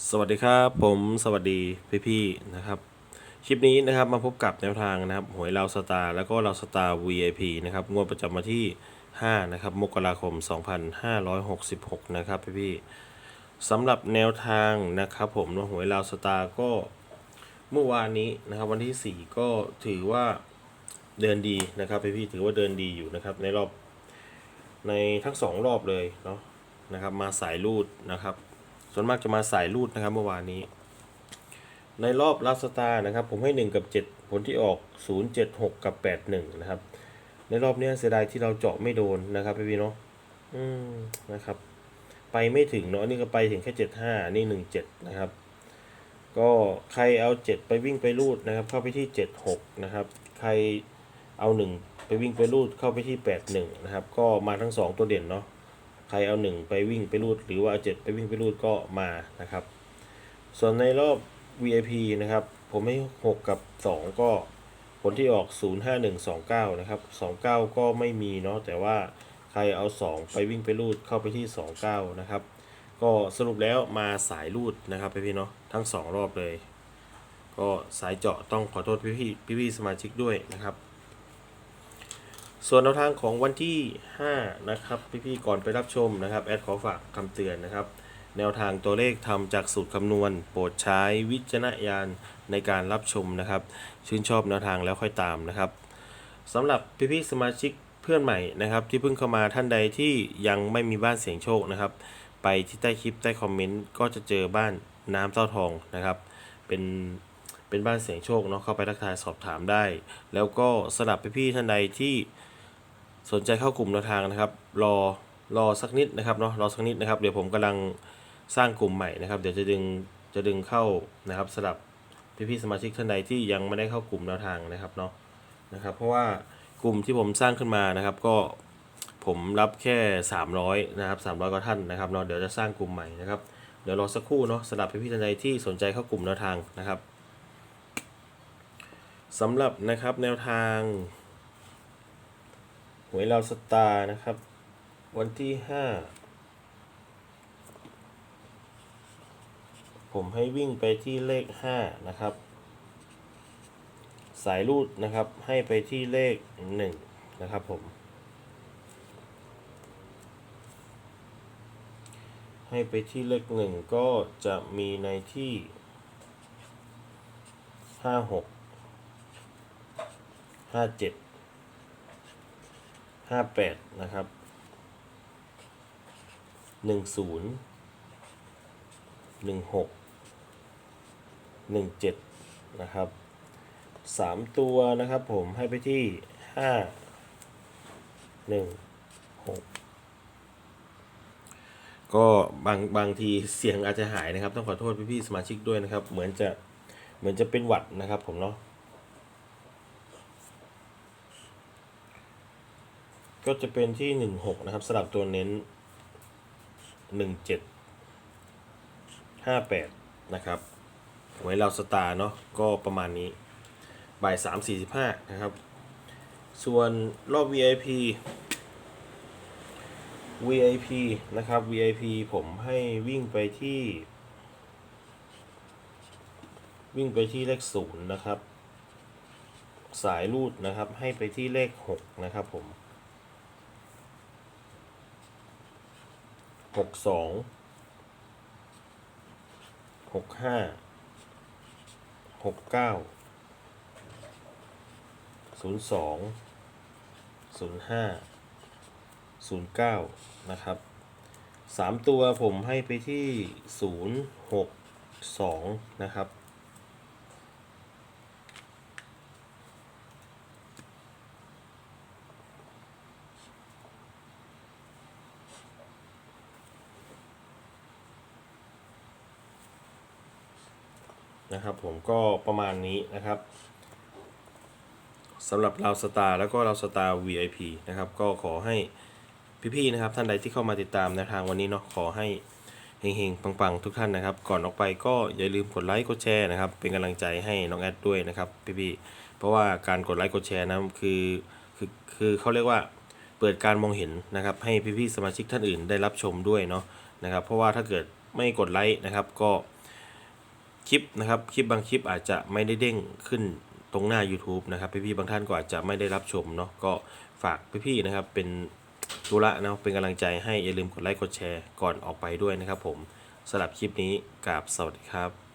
สวัสดีครับผมสวัสดีพี่ๆนะครับคลิปนี้นะครับมาพบกับแนวทางนะครับหวยเราสตาร์แล้วก็เราสตาร์ VIP นะครับงวดประจำวันที่ 5 นะครับ มกราคม 2566 นะครับพี่ๆสำหรับแนวทางนะครับผมหวยเราสตาร์ก็เมื่อวานนี้นะครับวันที่ 4 ก็ถือว่าเดินดีนะครับพี่ๆถือว่าเดินดีอยู่นะครับในรอบในทั้งสองรอบเลยเนาะนะครับมาสายรูดนะครับ ส่วนมากจะมาสายรูดนะครับเมื่อวานนี้ ในรอบลัสตานะครับ ผมให้ 1 กับ 7 ผลที่ออก 0 7 6 กับ 8 1 นะครับ ในรอบนี้เสียดายที่เราเจาะไม่โดนนะครับพี่ๆเนาะอืมนะครับ ไปไม่ถึงเนาะนี่ก็ไปถึงแค่7 5 นี่ 1 7 นะครับ ก็ใครเอา 7 ไปวิ่งไปรูดนะครับ เข้าไปที่ 7 6 นะครับ ใครเอา 1 ไปวิ่งไปรูดเข้าไปที่ 8 1 นะครับ ก็มาทั้ง 2 ตัวเด่นเนาะ ครเอาหนึ่งไปวิ่งไปรูด หรือว่าเอาเจ็ดไปวิ่งไปรูดก็มานะครับ ส่วนในรอบ VIP นะครับ ผมให้หกกับสองก็ผลที่ออก 0 5 1 2 9 นะครับ 29 ก็ไม่มีเนาะแต่ว่าใครเอา 2 ไปวิ่งไปรูดเข้าไปที่ 29 นะครับ ก็สรุปแล้วมาสายรูดนะครับพี่ๆเนาะทั้ง 2 รอบเลย ก็สายเจาะต้องขอโทษพี่ๆพี่ๆสมาชิกด้วยนะครับ ส่วนแนวทางของวันที่ 5 นะครับ พี่ๆก่อนไปรับชมนะครับแอดขอฝากคำเตือนนะครับ แนวทางตัวเลขทำจากสูตรคำนวณ โปรดใช้วิจารณญาณในการรับชมนะครับ ชื่นชอบแนวทางแล้วค่อยตามนะครับสำหรับพี่ๆสมาชิกเพื่อนใหม่นะครับที่เพิ่งเข้ามาท่านใดที่ยังไม่มีบ้านเสียงโชคนะครับ ไปที่ใต้คลิปใต้คอมเมนต์ก็จะเจอบ้านน้ำเต้าทองนะครับ เป็นเป็นบ้านเสียงโชคเนาะเข้าไปทักทายสอบถามได้ แล้วก็สำหรับพี่ๆท่านใดที่ สนใจเข้ากลุ่มแนวทางนะครับ รอรอสักนิดนะครับเนาะรอสักนิดนะครับ เดี๋ยวผมกำลังสร้างกลุ่มใหม่นะครับ เดี๋ยวจะดึงจะดึงเข้านะครับสำหรับพี่ๆสมาชิกท่านใดที่ยังไม่ได้เข้ากลุ่มแนวทางนะครับเนาะนะครับ เพราะว่ากลุ่มที่ผมสร้างขึ้นมานะครับ ก็ผมรับแค่ 300นะครับ300กว่าท่านนะครับเนาะเดี๋ยวจะสร้างกลุ่มใหม่นะครับเดี๋ยวรอสักครู่เนาะสำหรับพี่ๆท่านใดที่สนใจเข้ากลุ่มแนวทางนะครับสำหรับนะครับแนวทาง หวยเราสตาร์นะครับ วันที่ห้าผมให้วิ่งไปที่เลขห้านะครับ สายรูดนะครับให้ไปที่เลขหนึ่งนะครับผม ให้ไปที่เลขหนึ่งก็จะมีในที่ห้าหกห้าเจ็ด ห้าแปดนะครับหนึ่งศูนย์หนึ่งหกหนึ่งเจ็ดนะครับสามตัวนะครับผมให้ไปที่ห้าหนึ่งหกก็บางบางทีเสียงอาจจะหายนะครับ ต้องขอโทษพี่ๆสมาชิกด้วยนะครับ เหมือนจะเหมือนจะเป็นหวัดนะครับผมเนาะ ก็จะเป็นที่หนึ่งหกนะครับสลับตัวเน้นหนึ่งเจ็ดห้าแปดนะครับไว้เราสตาร์เนาะก็ประมาณนี้บ่ายสามสี่สิบห้านะครับ ส่วนรอบ VIP VIP นะครับ VIP ผมให้วิ่งไปที่ วิ่งไปที่เลขศูนย์นะครับ สายรูดนะครับให้ไปที่เลขหกนะครับผม หกสองหกห้าหกเก้าศูนย์สองศูนย์ห้าศูนย์เก้านะครับสามตัวผมให้ไปที่ศูนย์หกสองนะครับ นะครับผมก็ประมาณนี้นะครับสำหรับเราสตาร์แล้วก็เราสตาร์ VIP นะครับ ก็ขอให้พี่ๆนะครับ ท่านใดที่เข้ามาติดตามในทางวันนี้เนาะขอให้เฮงๆปังๆ ทุกท่านนะครับ ก่อนออกไปก็อย่าลืมกดไลค์กดแชร์นะครับ เป็นกำลังใจให้น้องแอดด้วยนะครับพี่ๆเพราะว่าการกดไลค์กดแชร์นะคือคือคือเขาเรียกว่าเปิดการมองเห็นนะครับ ให้พี่ๆสมาชิกท่านอื่นได้รับชมด้วยเนาะนะครับ เพราะว่าถ้าเกิดไม่กดไลค์นะครับก็ คลิปนะครับ คลิปบางคลิปอาจจะไม่ได้เด้งขึ้นตรงหน้า YouTube นะครับ พี่ๆบางท่านก็อาจจะไม่ได้รับชมเนาะก็ฝากพี่ๆนะครับเป็นธุระนะเป็นกำลังใจให้อย่าลืมกดไลค์กดแชร์ก่อนออกไปด้วยนะครับผมสำหรับคลิปนี้กราบสวัสดีครับ